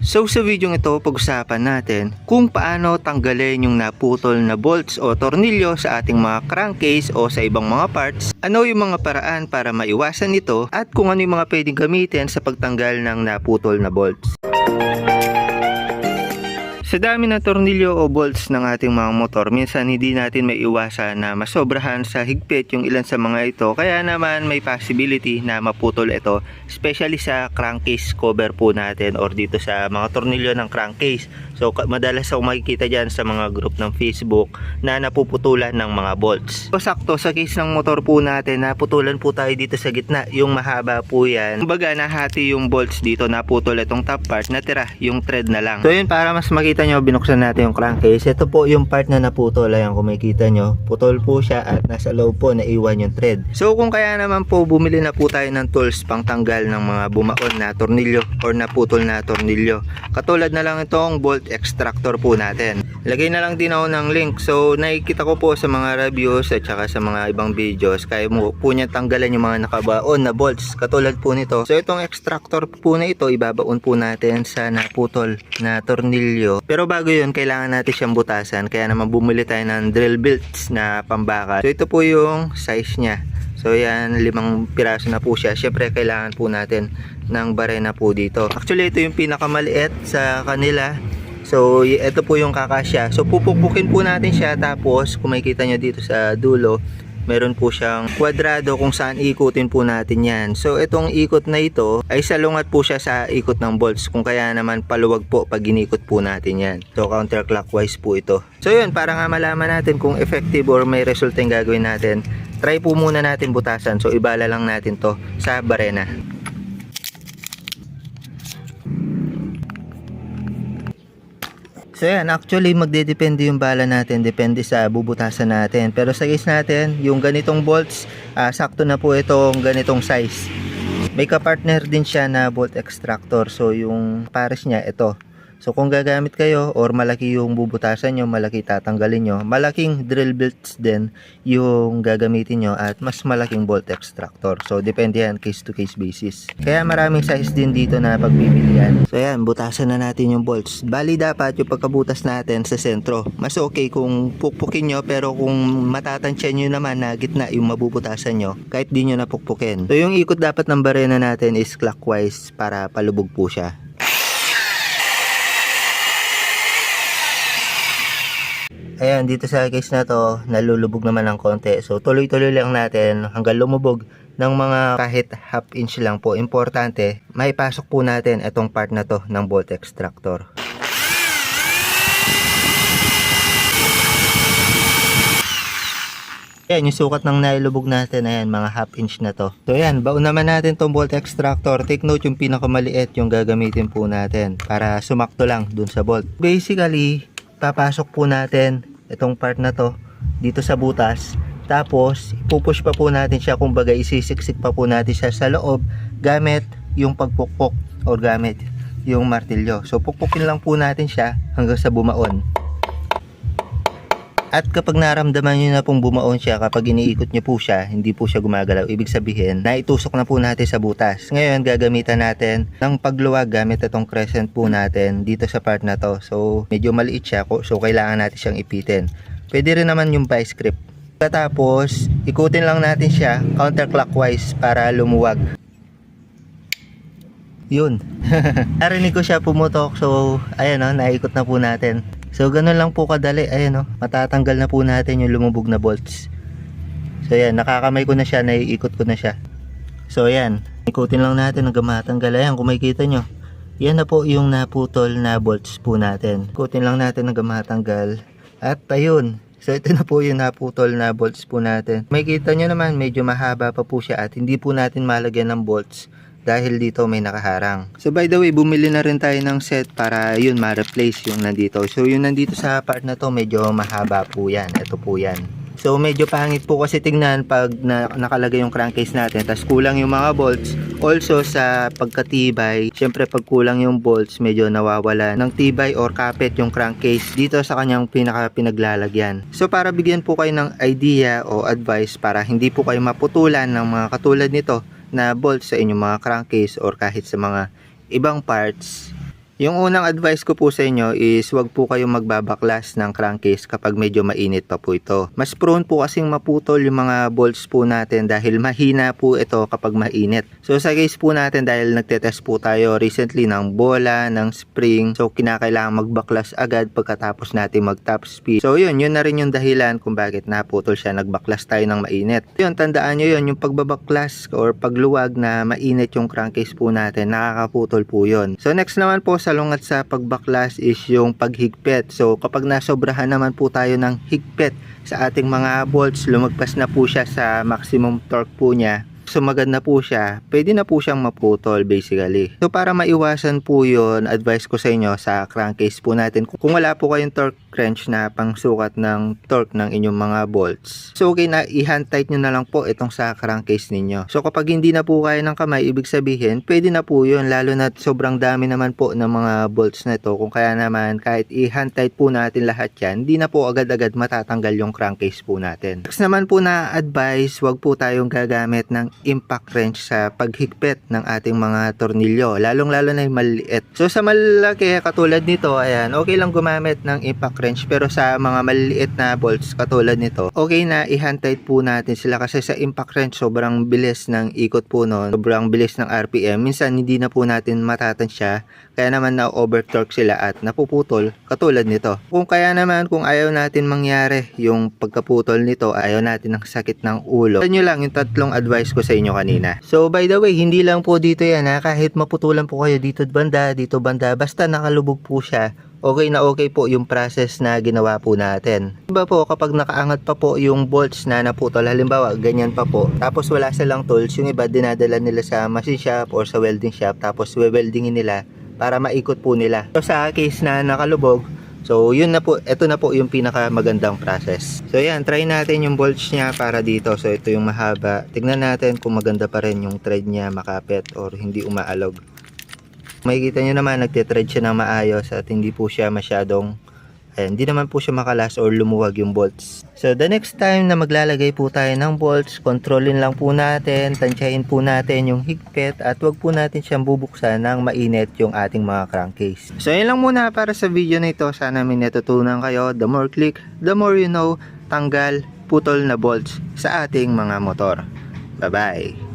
So sa video ito, pag-usapan natin kung paano tanggalin yung naputol na bolts o tornilyo sa ating mga crankcase o sa ibang mga parts. Ano yung mga paraan para maiwasan ito at kung ano yung mga pwedeng gamitin sa pagtanggal ng naputol na bolts. Sa dami ng tornilyo o bolts ng ating mga motor, minsan hindi natin may iwasan na masobrahan sa higpit yung ilan sa mga ito. Kaya naman may possibility na maputol ito, especially sa crankcase cover po natin or dito sa mga tornilyo ng crankcase. So madalas ako makikita dyan sa mga group ng Facebook na napuputulan ng mga bolts. So sakto sa case ng motor po natin, naputulan po tayo dito sa gitna. Yung mahaba po yan. Kumbaga nahati yung bolts dito, naputol itong top part, natira yung thread na lang. So yun, para mas makita nyo, binuksan natin yung crankcase. Ito po yung part na naputol. Ayan, kung makikita nyo, putol po siya at nasa loob po naiwan yung thread. So kung kaya naman po, bumili na po tayo ng tools pang tanggal ng mga bumaon na tornilyo or naputol na tornilyo. Katulad na lang itong bolt extractor po natin. Lagay na lang din ako ng link. So nakikita ko po sa mga reviews at saka sa mga ibang videos, kaya mo po niya tanggalan yung mga nakabaon na bolts. Katulad po nito. So itong extractor po na ito, ibabaon po natin sa naputol na tornilyo. Pero bago yun, kailangan natin siyang butasan. Kaya naman bumili tayo ng drill bits na pambakal. So ito po yung size niya. So yan, limang piraso na po siya. Siyempre kailangan po natin ng barena po dito. Actually ito yung pinakamaliit sa kanila. So ito po yung kakasya. So pupukpukin po natin siya tapos kung makikita nyo dito sa dulo, meron po siyang kwadrado kung saan ikutin po natin yan. So itong ikot na ito ay salungat po siya sa ikot ng bolts kung kaya naman paluwag po pag inikot po natin yan. So counterclockwise po ito. So yun, para nga malaman natin kung effective or may resulta yung gagawin natin, try po muna natin butasan. So ibala lang natin to sa barena. So yan, actually magdedepende yung bala natin, depende sa bubutasan natin. Pero sa case natin, yung ganitong bolts, ah, sakto na po itong ganitong size. May kapartner din siya na bolt extractor. So yung pares niya, ito. So kung gagamit kayo or malaki yung bubutasan nyo, malaki tatanggalin nyo, malaking drill bits din yung gagamitin nyo at mas malaking bolt extractor. So depende yan case to case basis. Kaya maraming size din dito na pagbibilian. So yan, butasan na natin yung bolts. Bali dapat yung pagkabutas natin sa sentro. Mas okay kung pukpukin nyo pero kung matatansya nyo naman na gitna yung mabubutasan nyo, kahit di nyo napukpukin. So yung ikot dapat ng barena natin is clockwise para palubog po siya. Ayan, dito sa case na to, nalulubog naman ng konti. So, tuloy-tuloy lang natin hanggang lumubog ng mga kahit half inch lang po. Importante, maipasok po natin itong part na to ng bolt extractor. Ayan, yung sukat ng nailubog natin, ayan, mga half inch na to. So ayan, baon naman natin tong bolt extractor. Take note yung pinakamaliit yung gagamitin po natin para sumakto lang dun sa bolt. Basically, papasok po natin itong part na to dito sa butas. Tapos, ipupush pa po natin siya, kumbaga isisiksik pa po natin siya sa loob gamit yung pagpukpok or gamit yung martilyo. So, pukpukin lang po natin siya hanggang sa bumaon. At kapag naramdaman nyo na pong bumaon siya, kapag iniikot nyo po siya, hindi po siya gumagalaw. Ibig sabihin, naitusok na po natin sa butas. Ngayon, gagamitan natin ng pagluwag gamit itong crescent po natin dito sa part na to. So, medyo maliit siya, so kailangan natin siyang ipitin. Pwede rin naman yung vice grip. Tapos, ikutin lang natin siya counterclockwise para lumuwag. Yun. Narinig ko siya pumutok. So, ayan o, naikot na po natin. So, ganun lang po kadali. Ayan o, matatanggal na po natin yung lumubog na bolts. So, ayan, nakakamay ko na siya, naiikot ko na siya. So, ayan, ikutin lang natin hanggang matanggal. Ayan, kung makikita nyo. Yan na po yung naputol na bolts po natin. Ikutin lang natin hanggang matanggal. At ayun, So ito na po yung naputol na bolts po natin. May kita nyo naman medyo mahaba pa po siya at hindi po natin malagyan ng bolts dahil dito may nakaharang. So by the way, bumili na rin tayo ng set para yun ma-replace yung nandito. So yung nandito sa part na to medyo mahaba po yan. Ito po yan. So medyo pangit po kasi tingnan pag na, nakalagay yung crankcase natin tapos kulang yung mga bolts. Also sa pagkatibay, syempre pag kulang yung bolts medyo nawawala ng tibay or kapit yung crankcase dito sa kanyang pinaka pinaglalagyan. So para bigyan po kayo ng idea o advice para hindi po kayo maputulan ng mga katulad nito na bolts sa inyong mga crankcase or kahit sa mga ibang parts Yung unang advice ko po sa inyo is wag po kayong magbabaklas ng crankcase kapag medyo mainit pa po ito. Mas prone po kasing maputol yung mga bolts po natin dahil mahina po ito kapag mainit. So sa case po natin dahil nagtetest po tayo recently ng bola, ng spring, so kinakailangan magbaklas agad pagkatapos natin mag top speed. So yun, yun na rin yung dahilan kung bakit naputol siya, nagbaklas tayo ng mainit. Yun, tandaan nyo yun, yung pagbabaklas or pagluwag na mainit yung crankcase po natin, nakakaputol po yun. So next naman po sa lungat sa pagbaklas is yung paghigpit. So kapag nasobrahan naman po tayo ng higpit sa ating mga bolts, lumagpas na po siya sa maximum torque po niya, sumagad na po siya, pwede na po siyang maputol basically. So para maiwasan po yon advice ko sa inyo sa crankcase po natin. Kung wala po kayong torque wrench na pangsukat ng torque ng inyong mga bolts. So okay na i-hand tight nyo na lang po itong sa crankcase ninyo. So kapag hindi na po kaya ng kamay, ibig sabihin, pwede na po yun lalo na sobrang dami naman po ng mga bolts na ito. Kung kaya naman kahit i-hand tight po natin lahat yan, hindi na po agad-agad matatanggal yung crankcase po natin. Next naman po na advice, wag po tayong gagamit ng impact wrench sa paghigpit ng ating mga tornilyo, lalong-lalo na yung maliit. So sa malaki katulad nito, ayan, okay lang gumamit ng impact wrench pero sa mga maliliit na bolts katulad nito, okay na i-hand po natin sila kasi sa impact wrench sobrang bilis ng ikot po noon, sobrang bilis ng RPM. Minsan hindi na po natin matatansya kaya naman na overtorque sila at napuputol katulad nito. Kung kaya naman kung ayaw natin mangyari yung pagkaputol nito, ayaw natin ng sakit ng ulo. Nyo lang yung tatlong advice ko sa inyo kanina. So by the way, hindi lang po dito yan ha, kahit maputulan po kayo dito banda, dito banda, basta nakalubog po siya, okay na okay po yung process na ginawa po natin. Diba po kapag nakaangat pa po yung bolts na naputol, halimbawa ganyan pa po, tapos wala silang tools, yung iba dinadala nila sa machine shop or sa welding shop, tapos we-weldingin nila para maikot po nila. So sa case na nakalubog, So, yun na po, ito na po yung pinaka magandang process. So, yan, try natin yung bolts niya para dito. So, ito yung mahaba. Tignan natin kung maganda pa rin yung thread niya makapit or hindi umaalog. Makikita nyo naman, nagtitread siya ng maayos at hindi po siya masyadong Ayan, hindi naman po siya makalas or lumuwag yung bolts. So, the next time na maglalagay po tayo ng bolts, kontrolin lang po natin, tansyahin po natin yung higpit at wag po natin siyang bubuksan ng mainit yung ating mga crankcase. So, yun lang muna para sa video na ito. Sana may natutunan kayo. The more click, the more you know, tanggal, putol na bolts sa ating mga motor. Bye-bye!